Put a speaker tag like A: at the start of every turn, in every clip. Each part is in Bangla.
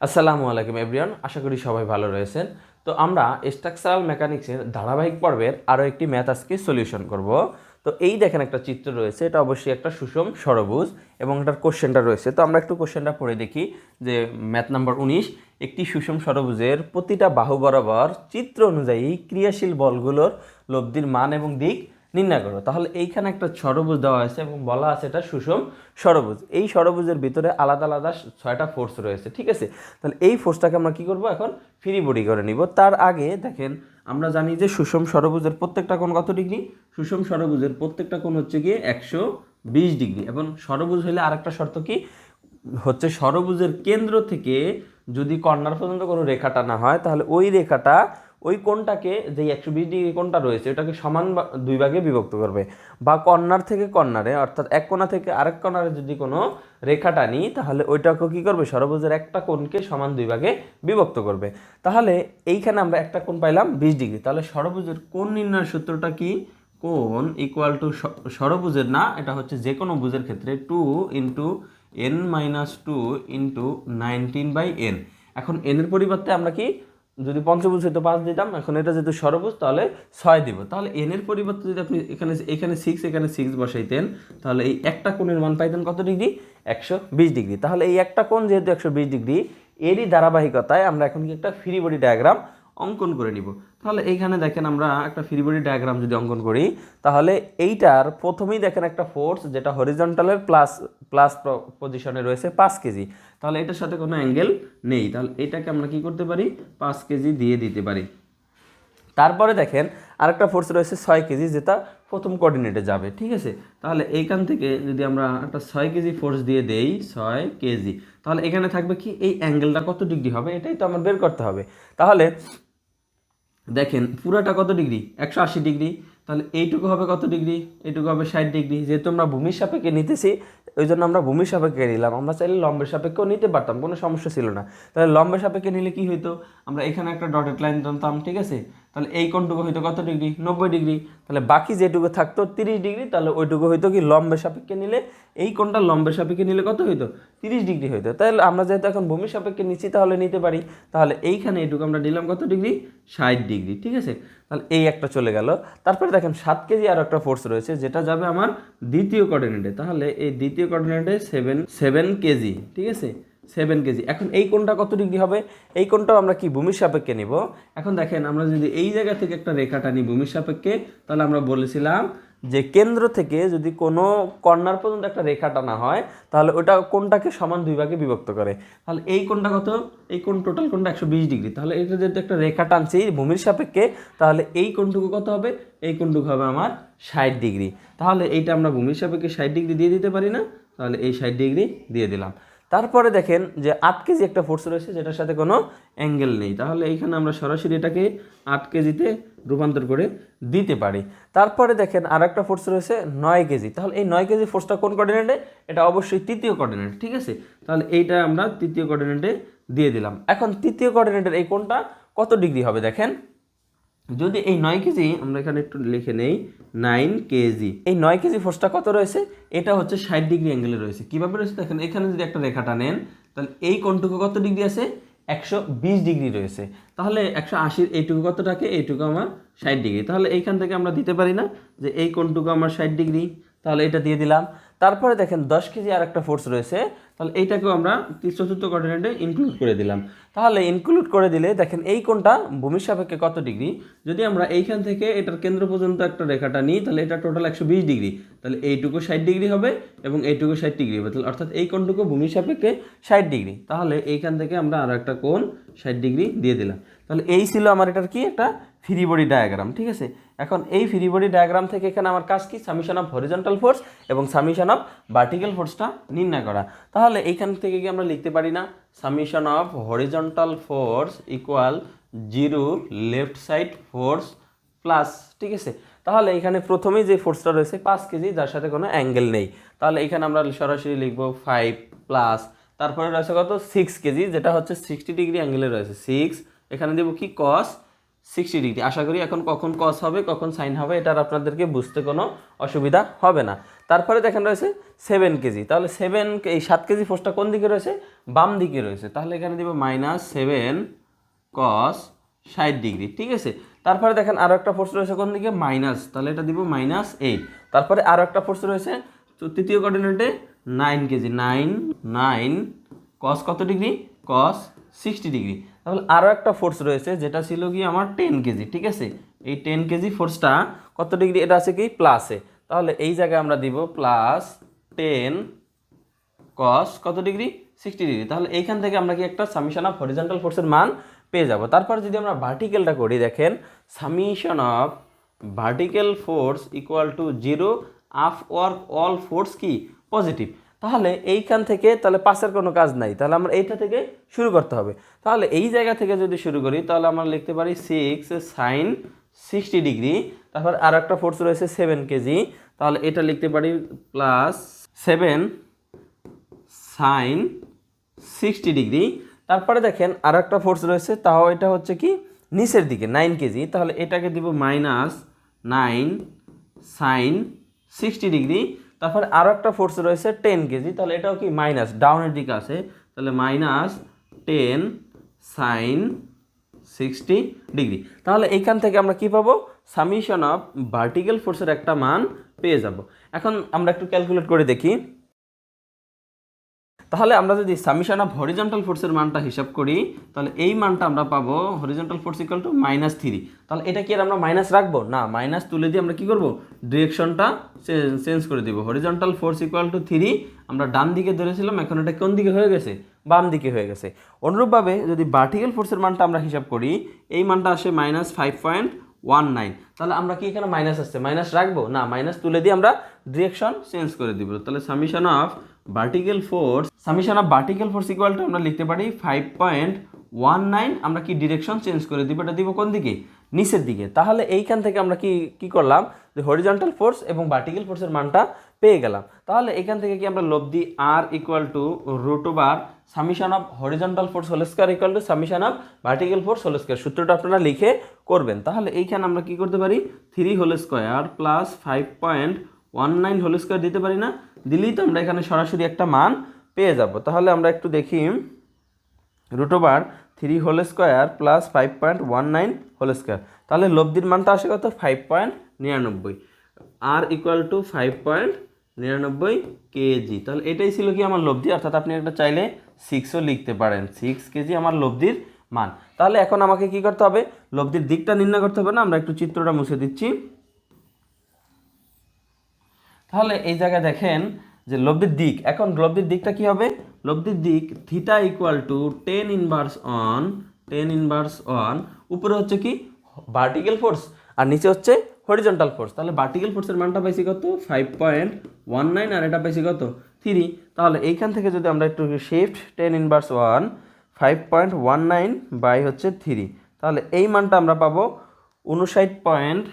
A: আসসালামু আলাইকুম এভরিওয়ান আশা করি সবাই ভালো রয়েছেন। তো আমরা স্ট্রাকচারাল মেকানিক্সের ধারাবাহিক পর্বের আরও একটি ম্যাথ আজকে সলিউশন করব। তো এই দেখেন একটা চিত্র রয়েছে, এটা অবশ্যই একটা সুষম সরবুজ এবং এটার কোশ্চেনটা রয়েছে। তো আমরা একটু কোশ্চেনটা পড়ে দেখি যে ম্যাথ নাম্বার উনিশ, একটি সুষম সরবুজের প্রতিটা বাহু বরাবর চিত্র অনুযায়ী ক্রিয়াশীল বলগুলোর লব্ধির মান এবং দিক নির্ণয় করো তাহলে এইখানে একটা ষড়ভুজ দেওয়া হয়েছে এবং বলা আছে এটা সুষম ষড়ভুজ এই ষড়ভুজের ভিতরে আলাদা আলাদা ছয়টা ফোর্স রয়েছে, ঠিক আছে? তাহলে এই ফোর্সটাকে আমরা কি করব এখন? ফ্রি বডি করে নিব। তার আগে দেখেন, আমরা জানি যে সুষম ষড়ভুজের প্রত্যেকটা কোণ কত ডিগ্রি? সুষম ষড়ভুজের প্রত্যেকটা কোণ হচ্ছে গিয়ে একশো বিশ ডিগ্রি। এবং ষড়ভুজ হলে আরেকটা শর্ত কি? হচ্ছে ষড়ভুজের কেন্দ্র থেকে যদি কর্নার পর্যন্ত কোনো রেখা টানা হয়, তাহলে ওই রেখাটা ওই কোণটাকে, যে একশো বিশ ডিগ্রি কোণটা রয়েছে, ওটাকে সমান দুই ভাগে বিভক্ত করবে। বা কর্নার থেকে কর্নারে, অর্থাৎ এক কোণা থেকে আরেক কর্নারে যদি কোনো রেখা টানি, তাহলে ওইটাকে কী করবে? ষড়ভুজের একটা কোণকে সমান দুই ভাগে বিভক্ত করবে। তাহলে এইখানে আমরা একটা কোণ পাইলাম বিশ ডিগ্রি। তাহলে ষড়ভুজের কোণ নির্ণয়ের সূত্রটা কি? কোণ ইকুয়াল টু ষড়ভুজের না, এটা হচ্ছে যে কোনো ভুজের ক্ষেত্রে two into n minus two into nineteen by n এখন এনের পরিবর্তে আমরা কি যদি পঞ্চভুজ হইতো পাঁচ দিতাম, এখন এটা যেহেতু ষড়ভুজ তাহলে ছয় দিব। তাহলে এন এর পরিবর্তে যদি আপনি এখানে এখানে সিক্স এখানে সিক্স বসাইতেন, তাহলে এই একটা কোণের মান পাইতেন কত ডিগ্রি? একশো বিশ ডিগ্রি। তাহলে এই একটা কোণ যেহেতু একশো বিশ ডিগ্রি, এরই ধারাবাহিকতায় আমরা এখন কি একটা ফ্রি বডি ডায়াগ্রাম অঙ্কন করে নিব। তাহলে এইখানে দেখেন আমরা একটা ফ্রি বডি ডায়াগ্রাম যদি অঙ্কন করি, তাহলে এইটার প্রথমেই দেখেন একটা ফোর্স যেটা হরিজন্টালের প্লাস প্লাস পজিশনে রয়েছে পাঁচ কেজি তাহলে এটার সাথে কোনো অ্যাঙ্গেল নেই। তাহলে এটাকে আমরা কি করতে পারি? পাঁচ কেজি দিয়ে দিতে পারি। তারপরে দেখেন আরেকটা ফোর্স রয়েছে ছয় কেজি যেটা প্রথম কোঅর্ডিনেটে যাবে, ঠিক আছে? তাহলে এইখান থেকে যদি আমরা একটা ছয় কেজি ফোর্স দিয়ে দেই, ছয় কেজি তাহলে এখানে থাকবে কি? এই অ্যাঙ্গেলটা কত ডিগ্রি হবে? এটাই তো আমার বের করতে হবে। তাহলে দেখেন, পুরাটা কত ডিগ্রি? একশো আশি ডিগ্রি। তাহলে এইটুকু হবে কত ডিগ্রি? এইটুকু হবে ষাট ডিগ্রি। যেহেতু আমরা ভূমির সাপেক্ষে নিতেছি, ওই জন্য আমরা ভূমির সাপেক্ষে নিলাম। আমরা চাইলে লম্বের সাপেক্ষেও নিতে পারতাম, কোনো সমস্যা ছিল না। তাহলে লম্বের সাপেক্ষে নিলে কি হইতো? আমরা এখানে একটা ডটেড লাইন জানতাম ঠিক আছে? তাহলে এই কোণটুকু হইতো কত ডিগ্রি? নব্বই ডিগ্রি। তাহলে বাকি যেটুকু থাকতো তিরিশ ডিগ্রি, তাহলে ওইটুকু হইতো কি লম্বের সাপেক্ষে নিলে? এই কোণটা লম্বের সাপেক্ষে নিলে কত হইতো? তিরিশ ডিগ্রি হইতো। তাহলে আমরা যেহেতু এখন ভূমির সাপেক্ষে নিচ্ছি, তাহলে নিতে পারি। তাহলে এইখানে এইটুকু আমরা নিলাম কত ডিগ্রি? ষাট ডিগ্রি, ঠিক আছে? তাহলে এই একটা চলে গেল। তারপরে দেখেন সাত কেজি আর একটা ফোর্স রয়েছে, যেটা যাবে আমার দ্বিতীয় কোঅর্ডিনেটে তাহলে এই দ্বিতীয় কোঅর্ডিনেটে সেভেন সেভেন কেজি, ঠিক আছে? Seven KG. এখন এই কোণটা কত ডিগ্রি হবে? এই কোণটাও আমরা কি ভূমির সাপেক্ষে নিব? এখন দেখেন, আমরা যদি এই জায়গা থেকে একটা রেখা টানি ভূমির সাপেক্ষে, তাহলে আমরা বলেছিলাম যে কেন্দ্র থেকে যদি কোনো কর্নার পর্যন্ত একটা রেখা টানা হয়, তাহলে ওটা কোনটাকে সমান দুই ভাগে বিভক্ত করে। তাহলে এই কোনটা কত? এই কোন টোটাল কোনটা একশো বিশ ডিগ্রি। তাহলে এটা যেহেতু একটা রেখা টানছি ভূমির সাপেক্ষে, তাহলে এই কোনটুকু কত হবে? এই কোনটুকু হবে আমার ষাট ডিগ্রি। তাহলে এইটা আমরা ভূমির সাপেক্ষে ষাট ডিগ্রি দিয়ে দিতে পারি না? তাহলে এই ষাট ডিগ্রি দিয়ে দিলাম। তারপরে দেখেন যে আট কেজি একটা ফোর্স রয়েছে, যেটার সাথে কোনো অ্যাঙ্গেল নেই। তাহলে এইখানে আমরা সরাসরি এটাকে আট কেজিতে রূপান্তর করে দিতে পারি। তারপরে দেখেন আর একটা ফোর্স রয়েছে, নয় কেজি। তাহলে এই নয় কেজি ফোর্সটা কোন কোঅর্ডিনেটে এটা অবশ্যই তৃতীয় কোঅর্ডিনেট ঠিক আছে? তাহলে এইটা আমরা তৃতীয় কোঅর্ডিনেটে দিয়ে দিলাম। এখন তৃতীয় কোঅর্ডিনেটের এই কোনটা কত ডিগ্রি হবে দেখেন? যদি এই নয় কেজি, আমরা এখানে একটু লিখে নেই নাইন কেজি। এই নয় কেজি ফোর্সটা কত রয়েছে? এটা হচ্ছে ষাট ডিগ্রি অ্যাঙ্গেলে রয়েছে। কীভাবে রয়েছে? দেখেন, এখানে যদি একটা রেখাটা নেন তাহলে এই কোণটুকু কত ডিগ্রি আছে? একশো বিশ ডিগ্রি রয়েছে। তাহলে একশো আশির এইটুকু কত থাকে এইটুকু আমার ষাট ডিগ্রি তাহলে এইখান থেকে আমরা দিতে পারি না যে এই কোণটুকু আমার ষাট ডিগ্রি তাহলে এটা দিয়ে দিলাম। তারপরে দেখেন, দশ কেজি আর একটা ফোর্স রয়েছে। তাহলে এইটাকেও আমরা চতুর্থ কোঅর্ডিনেটে ইনক্লুড করে দিলাম। তাহলে ইনক্লুড করে দিলে দেখেন এই কোণটা ভূমির সাপেক্ষে কত ডিগ্রি? যদি আমরা এইখান থেকে এটার কেন্দ্র পর্যন্ত একটা রেখাটা নিই, তাহলে এটা টোটাল একশো বিশ ডিগ্রি। তাহলে এইটুকু ষাট ডিগ্রি হবে এবং এইটুকু ষাট ডিগ্রি হবে। তাহলে অর্থাৎ এই কোণটুকু ভূমির সাপেক্ষে ষাট ডিগ্রি। তাহলে এইখান থেকে আমরা আরও একটা কোণ ষাট ডিগ্রি দিয়ে দিলাম। তাহলে এই ছিল আমার এটার কি? একটা ফ্রি বডি ডায়াগ্রাম ঠিক আছে? এখন এই ফ্রি বডি ডায়াগ্রাম থেকে এখানে আমার কাজ কি? সামিশন অফ হরিজন্টাল ফোর্স এবং সামিশন অফ ভার্টিক্যাল ফোর্সটা নির্ণয় করা। তাহলে এইখান থেকে কি আমরা লিখতে পারি না? Summation of horizontal force equal zero left side force plus ঠিক আছে? তাহলে এখানে প্রথমেই যে ফোর্সটা রয়েছে পাঁচ কেজি, যার সাথে কোনো অ্যাঙ্গেল নেই। তাহলে এখানে আমরা সরাসরি লিখব ফাইভ প্লাস তারপরে রয়েছে কত? সিক্স কেজি, যেটা হচ্ছে সিক্সটি ডিগ্রি অ্যাঙ্গেলে রয়েছে। সিক্স এখানে দেবো কি? Cos sixty degree. আশা করি এখন কখন কস হবে, কখন সাইন হবে এটার আপনাদেরকে বুঝতে কোনো অসুবিধা হবে না। তারপরে দেখেন রয়েছে সেভেন কেজি। তাহলে সেভেন এই সাত কেজি ফোর্সটা কোন দিকে রয়েছে? বাম দিকে রয়েছে। তাহলে এখানে দিব মাইনাস সেভেন কস ষাট ডিগ্রি, ঠিক আছে? তারপরে দেখেন আরও একটা ফোর্স রয়েছে কোন দিকে? মাইনাস তাহলে এটা দিব মাইনাস এইট তারপরে আরও একটা ফোর্স রয়েছে তৃতীয় কোঅর্ডিনেটে nine KG. Nine nine cos কত ডিগ্রি? Cos sixty degree. তাহলে আরও একটা ফোর্স রয়েছে, যেটা ছিল কি আমার টেন কেজি, ঠিক আছে? এই টেন কেজি ফোর্সটা কত ডিগ্রি এটা আছে কি? প্লাসে তাহলে এই জায়গায় আমরা দিব প্লাস টেন কস কত ডিগ্রি সিক্সটি ডিগ্রি তাহলে এইখান থেকে আমরা কি একটা সামিশন অফ হরিজন্টাল ফোর্সের মান পেয়ে যাব। তারপর যদি আমরা ভার্টিক্যালটা করি, দেখেন summation of vertical force equal to zero of work all force কি? পজিটিভ তাহলে এইখান থেকে তাহলে পাশের কোনো কাজ নাই। তাহলে আমরা এইটা থেকে শুরু করতে হবে। তাহলে এই জায়গা থেকে যদি শুরু করি, তাহলে আমরা লিখতে পারি সিক্স সাইন সিক্সটি ডিগ্রি তারপর আর একটা ফোর্স রয়েছে সেভেন কেজি তাহলে এটা লিখতে পারি plus seven sine sixty degree তারপরে দেখেন আর একটা ফোর্স রয়েছে, তাও এটা হচ্ছে কি নিচের দিকে নাইন কেজি তাহলে এটাকে দিব minus nine sine sixty degree তারপরে আরও একটা ফোর্স রয়েছে টেন কেজি তাহলে এটাও কি মাইনাস ডাউনের দিকে আছে, তাহলে minus ten sine sixty degree তাহলে এইখান থেকে আমরা কি পাবো? সামিশন অফ ভার্টিক্যাল ফোর্সের একটা মান পেয়ে যাব। এখন আমরা একটু ক্যালকুলেট করে দেখি। তাহলে আমরা যদি সামিশন অফ হরিজন্টাল ফোর্সের মানটা হিসাব করি, তাহলে এই মানটা আমরা পাবো horizontal force equal to minus three তাহলে এটা কি আর আমরা মাইনাস রাখব? না মাইনাস তুলে দিয়ে আমরা কি করব? ডিরেকশনটা চেঞ্জ করে দিব। Horizontal force equal to three আমরা ডান দিকে ধরেছিলাম, এখন এটা কোন দিকে হয়ে গেছে? বাম দিকে হয়ে গেছে। অনুরূপভাবে যদি ভার্টিক্যাল ফোর্সের মানটা আমরা হিসাব করি, এই মানটা আসে minus five point one nine তাহলে আমরা কি এখানে মাইনাস আসছে? মাইনাস রাখব? না মাইনাস তুলে দিয়ে আমরা ডিরেকশন চেঞ্জ করে দিব। তাহলে summation of vertical force summation of vertical force equal to আমরা লিখতে পারি ফাইভ পয়েন্ট ওয়ান নাইন আমরা কি ডিরেকশন চেঞ্জ করে দিব, এটা দিব কোন দিকে? নিচের দিকে। তাহলে এইখান থেকে আমরা কি কি করলাম? যে হরিজন্টাল ফোর্স এবং ভার্টিক্যাল ফোর্সের মানটা পেয়ে গেলাম। তাহলে এখান থেকে কি আমরা লব্ধি R equal to root over summation of horizontal force whole square equal to summation of vertical force whole square সূত্রটা আপনারা লিখে করবেন। তাহলে এইখানে আমরা কি করতে পারি? Three whole square plus five point one nine whole square দিতে পারি না, দিলেই তো আমরা এখানে সরাসরি একটা মান পেয়ে যাব। তাহলে আমরা একটু দেখি root three whole square plus five point one nine whole square তাহলে লব্ধির মানটা আসে কত? ফাইভ পয়েন্ট নিরানব্বই। R equal to five point নিরানব্বই কেজি তাহলে এটাই ছিল কি আমার লব্ধি? অর্থাৎ আপনি একটা চাইলে সিক্সও লিখতে পারেন। সিক্স কেজি আমার লব্ধির মান। তাহলে এখন আমাকে কি করতে হবে? লব্ধির দিকটা নির্ণয় করতে হবে না? আমরা একটু চিত্রটা মুছে দিচ্ছি। তাহলে এই জায়গায় দেখেন যে লব্ধির দিক, এখন লব্ধির দিকটা কি হবে? লব্ধির দিক theta equal to tan inverse on tan inverse on উপরে হচ্ছে কি ভার্টিক্যাল ফোর্স আর নিচে হচ্ছে হরিজন্টাল ফোর্স তাহলে ভার্টিক্যাল ফোর্সের মানটা পাইছি কত? ফাইভ পয়েন্ট ওয়ান নাইন আর এটা পাইছি কত? থ্রি তাহলে এইখান থেকে যদি আমরা একটু shift tan inverse one five point one nine by হচ্ছে থ্রি তাহলে এই মানটা আমরা পাবো উনষাট পয়েন্ট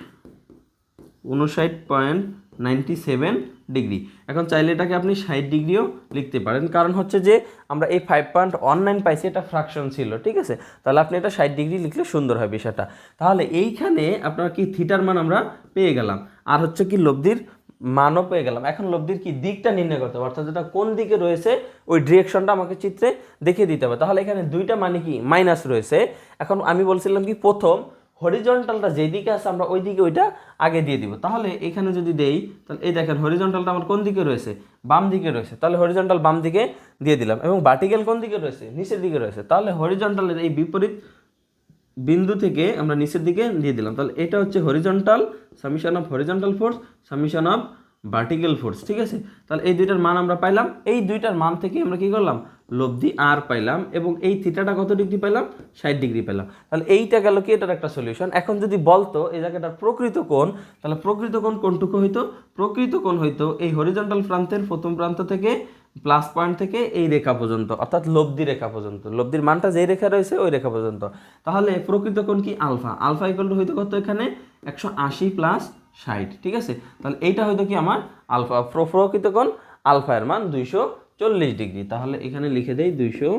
A: উনষাট পয়েন্ট নাইনটি সেভেন ডিগ্রি। এখন চাইলে এটাকে আপনি ষাট ডিগ্রিও লিখতে পারেন। কারণ হচ্ছে যে আমরা এই ফাইভ পয়েন্ট ওয়ান নাইন পাইছি, এটা ফ্রাকশন ছিল, ঠিক আছে? তাহলে আপনি এটা ষাট ডিগ্রি লিখলে সুন্দর হয় বিষয়টা। তাহলে এইখানে আপনার কি থিটার মান আমরা পেয়ে গেলাম। আর হচ্ছে কি লব্ধির মানও পেয়ে গেলাম। এখন লব্ধির কি দিকটা নির্ণয় করতে হবে? অর্থাৎ যেটা কোন দিকে রয়েছে, ওই ডিরেকশনটা আমাকে চিত্রে দেখিয়ে দিতে হবে। তাহলে এখানে দুইটা মানে কি? মাইনাস রয়েছে। এখন আমি বলছিলাম কি প্রথম হরিজন্টালটা যেদিকে আছে, আমরা ওই দিকে ওইটা আগে দিয়ে দিব। তাহলে এখানে যদি দেই, তাহলে এই দেখেন হরিজন্টালটা আমার কোন দিকে রয়েছে? বাম দিকে রয়েছে। তাহলে হরিজন্টাল বাম দিকে দিয়ে দিলাম। এবং ভার্টিক্যাল কোন দিকে রয়েছে? নিচের দিকে রয়েছে। তাহলে হরিজন্টালের এই বিপরীত বিন্দু থেকে আমরা নিচের দিকে দিয়ে দিলাম। তাহলে এটা হচ্ছে horizontal summation of horizontal force summation of vertical force ঠিক আছে? তাহলে এই দুইটার মান আমরা পাইলাম, এই দুইটার মান থেকে আমরা কি করলাম? লব্ধি আর পাইলাম এবং এই থিটাটা কত ডিগ্রি পাইলাম? ষাট ডিগ্রি পেলাম তাহলে এইটা গেল কি? এটার একটা সলিউশন এখন যদি বলতো এই জায়গাটার প্রকৃত কোণ, তাহলে প্রকৃত কোণ কোনটুকু হইতো? প্রকৃত কোণ হইতো এই হরিজন্টাল প্রান্তের প্রথম প্রান্ত থেকে প্লাস পয়েন্ট থেকে এই রেখা পর্যন্ত, অর্থাৎ লব্ধি রেখা পর্যন্ত। লব্ধির মানটা যেই রেখা রয়েছে, ওই রেখা পর্যন্ত। তাহলে প্রকৃত কোণ কি? আলফা আলফা ইকুয়াল টু হইতো কত এখানে? একশো আশি প্লাস ষাট, ঠিক আছে? তাহলে এইটা হয়তো কি আমার আলফা প্রকৃত কোণ আলফায়ের মান দুইশো চল্লিশ ডিগ্রি। তাহলে এখানে লিখে দেই দুইশো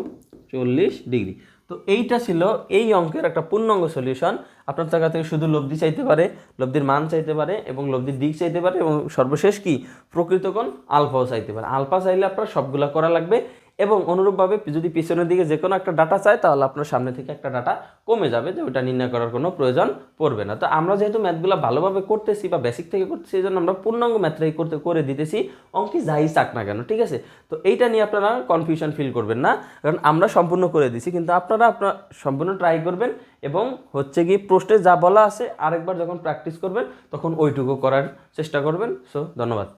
A: চল্লিশ ডিগ্রি। তো এইটা ছিল এই অঙ্কের একটা পূর্ণাঙ্গ সলিউশন। আপনার জায়গা থেকে শুধু লব্ধি চাইতে পারে, লব্ধির মান চাইতে পারে এবং লব্ধির দিক চাইতে পারে এবং সর্বশেষ কি? প্রকৃত কোণ আলফাও চাইতে পারে। আলফা চাইলে আপনার সবগুলা করা লাগবে। এবং অনুরূপভাবে যদি পিছনের দিকে যে কোনো একটা ডাটা চায়, তাহলে আপনার সামনে থেকে একটা ডাটা কমে যাবে যে ওটা নির্ণয় করার কোনো প্রয়োজন পড়বে না। তো আমরা যেহেতু ম্যাথগুলো ভালোভাবে করতেছি বা বেসিক থেকে করতেছি, এই জন্য আমরা পূর্ণাঙ্গ ম্যাথটাই করতে, করে দিতেছি, অঙ্কে যাই চাক না কেন, ঠিক আছে? তো এইটা নিয়ে আপনারা কনফিউশন ফিল করবেন না, কারণ আমরা সম্পূর্ণ করে দিছি, কিন্তু আপনারা, আপনার সম্পূর্ণ ট্রাই করবেন এবং হচ্ছে কি প্রশ্নে যা বলা আছে, আরেকবার যখন প্র্যাকটিস করবেন, তখন ওইটুকু করার চেষ্টা করবেন। সো ধন্যবাদ।